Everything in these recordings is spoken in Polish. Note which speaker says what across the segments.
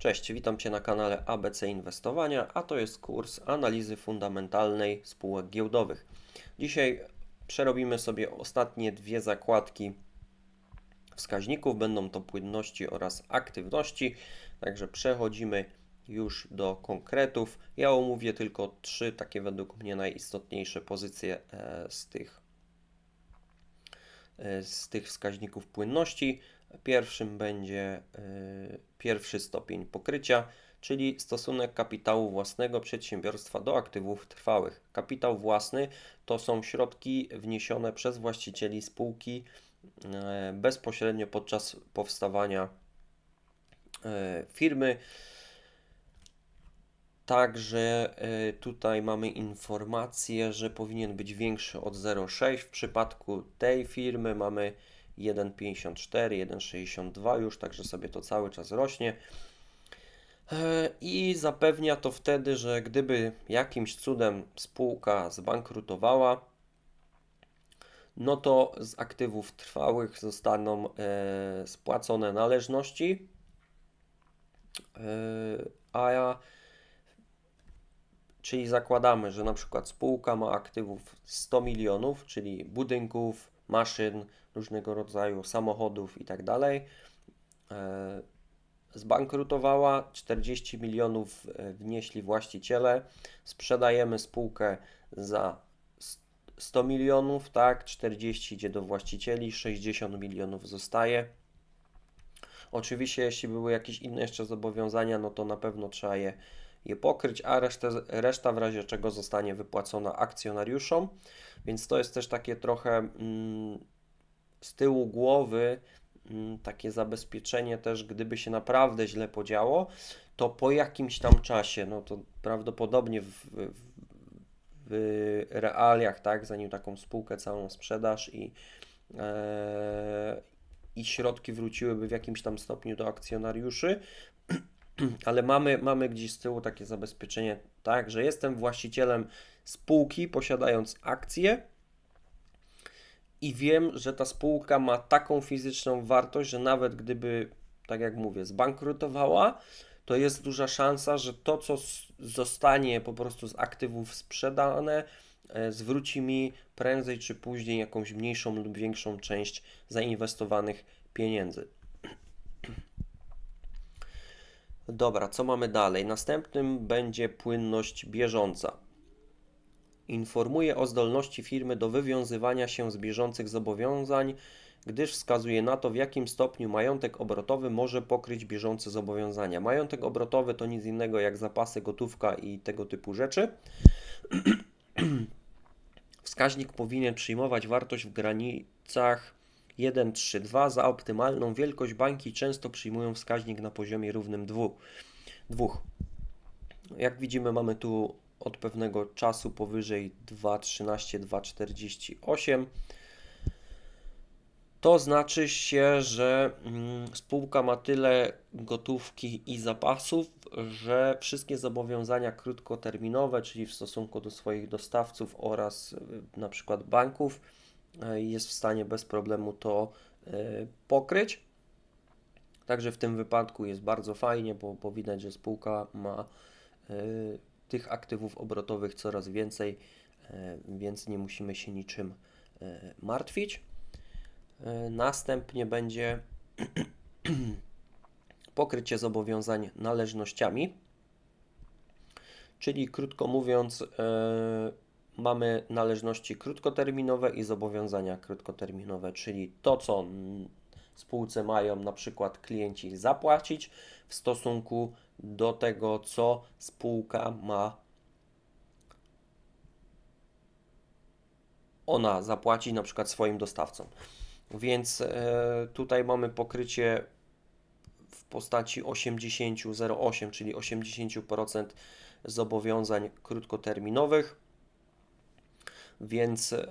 Speaker 1: Cześć, witam Cię na kanale ABC Inwestowania, a to jest kurs analizy fundamentalnej spółek giełdowych. Dzisiaj przerobimy sobie ostatnie dwie zakładki wskaźników, będą to płynności oraz aktywności, także przechodzimy już do konkretów. Ja omówię tylko trzy takie według mnie najistotniejsze pozycje e, z tych e, z tych wskaźników płynności. Pierwszym będzie y, pierwszy stopień pokrycia, czyli stosunek kapitału własnego przedsiębiorstwa do aktywów trwałych. Kapitał własny to są środki wniesione przez właścicieli spółki y, bezpośrednio podczas powstawania y, firmy. Także tutaj mamy informację, że powinien być większy od 0,6. W przypadku tej firmy mamy 1,54, 1,62 już, także sobie to cały czas rośnie. E, I zapewnia to wtedy, że gdyby jakimś cudem spółka zbankrutowała, no to z aktywów trwałych zostaną e, spłacone należności, e, a ja, czyli zakładamy, że na przykład spółka ma aktywów 100 milionów, czyli budynków, maszyn, różnego rodzaju samochodów i tak. E, zbankrutowała, 40 milionów e, wnieśli właściciele, sprzedajemy spółkę za 100 milionów, tak, 40 idzie do właścicieli, 60 milionów zostaje. Oczywiście, jeśli były jakieś inne jeszcze zobowiązania, no to na pewno trzeba je, je pokryć, a resztę, reszta w razie czego zostanie wypłacona akcjonariuszom. Więc to jest też takie trochę mm, z tyłu głowy mm, takie zabezpieczenie też, gdyby się naprawdę źle podziało, to po jakimś tam czasie, no to prawdopodobnie w, w, w realiach, tak, zanim taką spółkę całą sprzedaż i, e, i środki wróciłyby w jakimś tam stopniu do akcjonariuszy, ale mamy, mamy gdzieś z tyłu takie zabezpieczenie, tak, że jestem właścicielem spółki, posiadając akcje, i wiem, że ta spółka ma taką fizyczną wartość, że nawet gdyby, tak jak mówię, zbankrutowała, to jest duża szansa, że to, co zostanie po prostu z aktywów sprzedane, e, zwróci mi prędzej czy później jakąś mniejszą lub większą część zainwestowanych pieniędzy. Dobra, co mamy dalej? Następnym będzie płynność bieżąca informuje o zdolności firmy do wywiązywania się z bieżących zobowiązań, gdyż wskazuje na to, w jakim stopniu majątek obrotowy może pokryć bieżące zobowiązania. Majątek obrotowy to nic innego jak zapasy, gotówka i tego typu rzeczy. Wskaźnik powinien przyjmować wartość w granicach 1,32. Za optymalną wielkość banki często przyjmują wskaźnik na poziomie równym 2. Jak widzimy, mamy tu od pewnego czasu powyżej 2,13, 2,48. To znaczy się, że mm, spółka ma tyle gotówki i zapasów, że wszystkie zobowiązania krótkoterminowe, czyli w stosunku do swoich dostawców oraz y, na przykład banków, jest w stanie bez problemu to y, pokryć. Także w tym wypadku jest bardzo fajnie, bo, bo widać, że spółka ma tych aktywów obrotowych coraz więcej, e, więc nie musimy się niczym e, martwić. E, następnie będzie pokrycie zobowiązań należnościami, czyli krótko mówiąc, mamy należności krótkoterminowe i zobowiązania krótkoterminowe, czyli to, co spółce mają na przykład klienci zapłacić w stosunku do tego, co spółka ma ona zapłaci na przykład swoim dostawcom. Więc e, tutaj mamy pokrycie w postaci 80,08, czyli 80% zobowiązań krótkoterminowych. Więc e,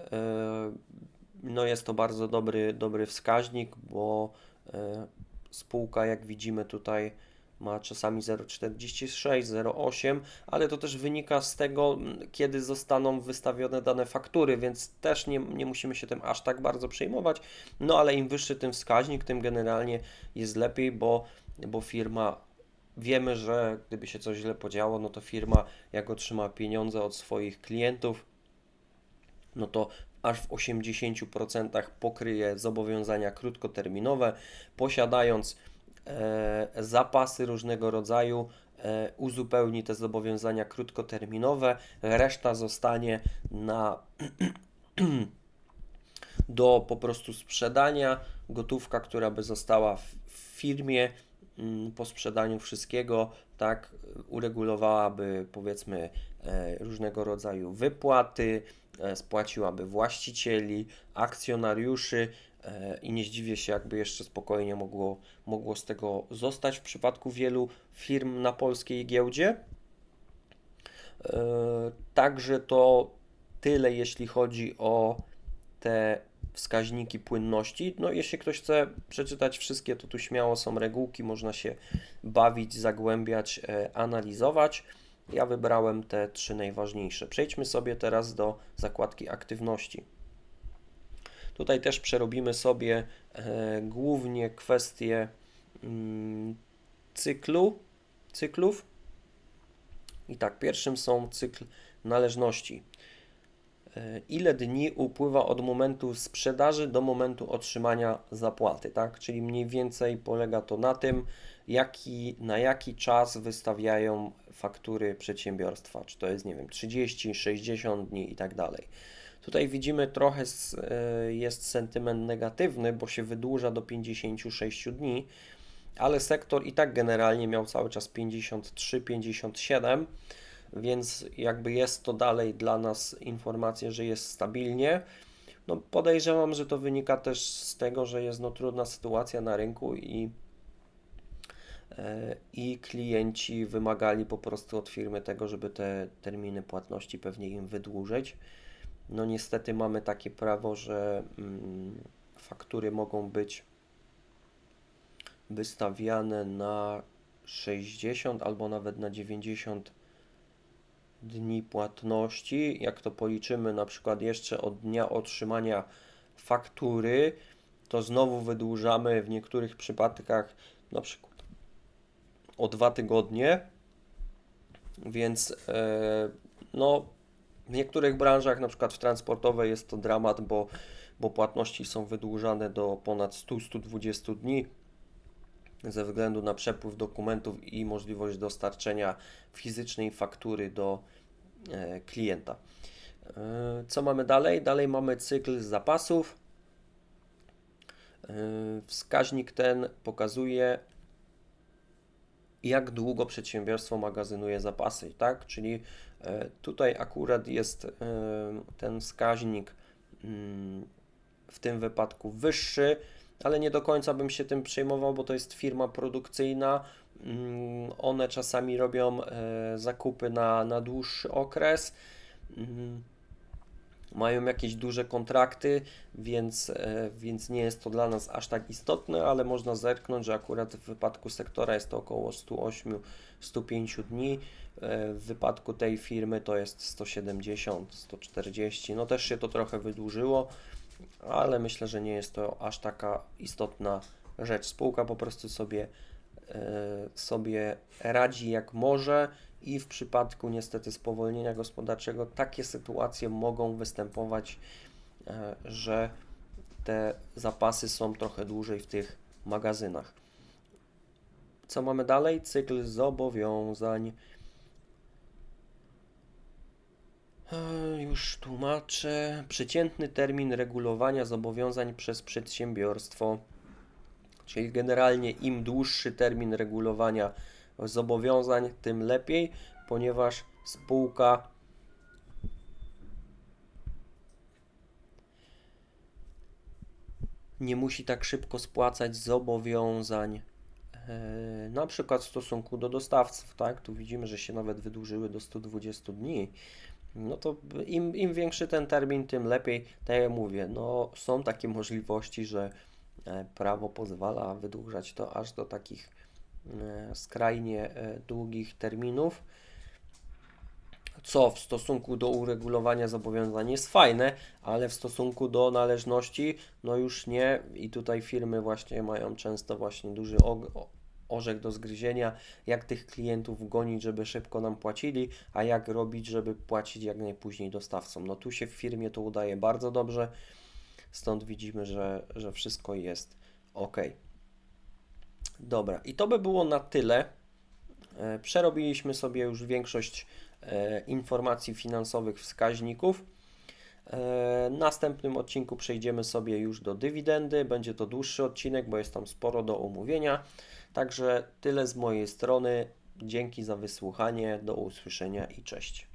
Speaker 1: no jest to bardzo dobry, dobry wskaźnik, bo e, spółka, jak widzimy tutaj, ma czasami 0,46, 0,8, ale to też wynika z tego, kiedy zostaną wystawione dane faktury, więc też nie, nie musimy się tym aż tak bardzo przejmować. No ale im wyższy ten wskaźnik, tym generalnie jest lepiej, bo, bo firma wiemy, że gdyby się coś źle podziało, no to firma, jak otrzyma pieniądze od swoich klientów, no to aż w 80% pokryje zobowiązania krótkoterminowe, posiadając e, zapasy różnego rodzaju, e, uzupełni te zobowiązania krótkoterminowe, reszta zostanie na do po prostu sprzedania, gotówka, która by została w, w firmie mm, po sprzedaniu wszystkiego, tak, uregulowałaby powiedzmy e, różnego rodzaju wypłaty, spłaciłaby właścicieli, akcjonariuszy e, i nie zdziwię się, jakby jeszcze spokojnie mogło, mogło z tego zostać w przypadku wielu firm na polskiej giełdzie. Także to tyle, jeśli chodzi o te wskaźniki płynności. No, jeśli ktoś chce przeczytać wszystkie, to tu śmiało są regułki, można się bawić, zagłębiać, e, analizować. Ja wybrałem te trzy najważniejsze. Przejdźmy sobie teraz do zakładki aktywności. Tutaj też przerobimy sobie e, głównie kwestie mm, cyklu, cyklów. I tak, pierwszym są cykl należności. E, ile dni upływa od momentu sprzedaży do momentu otrzymania zapłaty, tak? Czyli mniej więcej polega to na tym, jaki, na jaki czas wystawiają faktury przedsiębiorstwa, czy to jest, nie wiem, 30, 60 dni i tak dalej. Tutaj widzimy trochę e, jest sentyment negatywny, bo się wydłuża do 56 dni, ale sektor i tak generalnie miał cały czas 53, 57 więc jakby jest to dalej dla nas informacja, że jest stabilnie. No podejrzewam, że to wynika też z tego, że jest no trudna sytuacja na rynku i, i klienci wymagali po prostu od firmy tego, żeby te terminy płatności pewnie im wydłużyć. No niestety mamy takie prawo, że mm, faktury mogą być wystawiane na 60 albo nawet na 90 dni płatności, jak to policzymy na przykład jeszcze od dnia otrzymania faktury, to znowu wydłużamy w niektórych przypadkach na przykład o dwa tygodnie, więc e, no w niektórych branżach, na przykład w transportowej jest to dramat, bo, bo płatności są wydłużane do ponad 100-120 dni ze względu na przepływ dokumentów i możliwość dostarczenia fizycznej faktury do e, klienta. E, co mamy dalej? Dalej mamy cykl zapasów. Wskaźnik ten pokazuje, jak długo przedsiębiorstwo magazynuje zapasy, tak? Czyli tutaj akurat jest ten wskaźnik mm, w tym wypadku wyższy ale nie do końca bym się tym przejmował, bo to jest firma produkcyjna. Mm, one czasami robią e, zakupy na, na dłuższy okres. Mają jakieś duże kontrakty, więc, e, więc nie jest to dla nas aż tak istotne, ale można zerknąć, że akurat w wypadku sektora jest to około 108-105 dni. E, w wypadku tej firmy to jest 170, 140. No też się to trochę wydłużyło ale myślę, że nie jest to aż taka istotna rzecz. Spółka po prostu sobie, e, sobie radzi jak może i w przypadku niestety spowolnienia gospodarczego takie sytuacje mogą występować, e, że te zapasy są trochę dłużej w tych magazynach. Co mamy dalej? Cykl zobowiązań. E, już tłumaczę. Przeciętny termin regulowania zobowiązań przez przedsiębiorstwo. Czyli generalnie im dłuższy termin regulowania zobowiązań, tym lepiej, ponieważ spółka nie musi tak szybko spłacać zobowiązań. E, na przykład w stosunku do dostawców, tak? Tu widzimy, że się nawet wydłużyły do 120 dni no to im, im większy ten termin, tym lepiej. Tak jak mówię, no są takie możliwości, że e, prawo pozwala wydłużać to aż do takich skrajnie e, długich terminów, co w stosunku do uregulowania zobowiązań jest fajne, ale w stosunku do należności, no już nie. I tutaj firmy właśnie mają często właśnie duży orzech do zgryzienia, jak tych klientów gonić, żeby szybko nam płacili, a jak robić, żeby płacić jak najpóźniej dostawcom. No tu się w firmie to udaje bardzo dobrze, stąd widzimy, że, że wszystko jest ok. Dobra, i to by było na tyle. E, Przerobiliśmy sobie już większość e, informacji finansowych, wskaźników. E, W następnym odcinku przejdziemy sobie już do dywidendy. Będzie to dłuższy odcinek, bo jest tam sporo do omówienia. Także tyle z mojej strony. Dzięki za wysłuchanie. Do usłyszenia i cześć.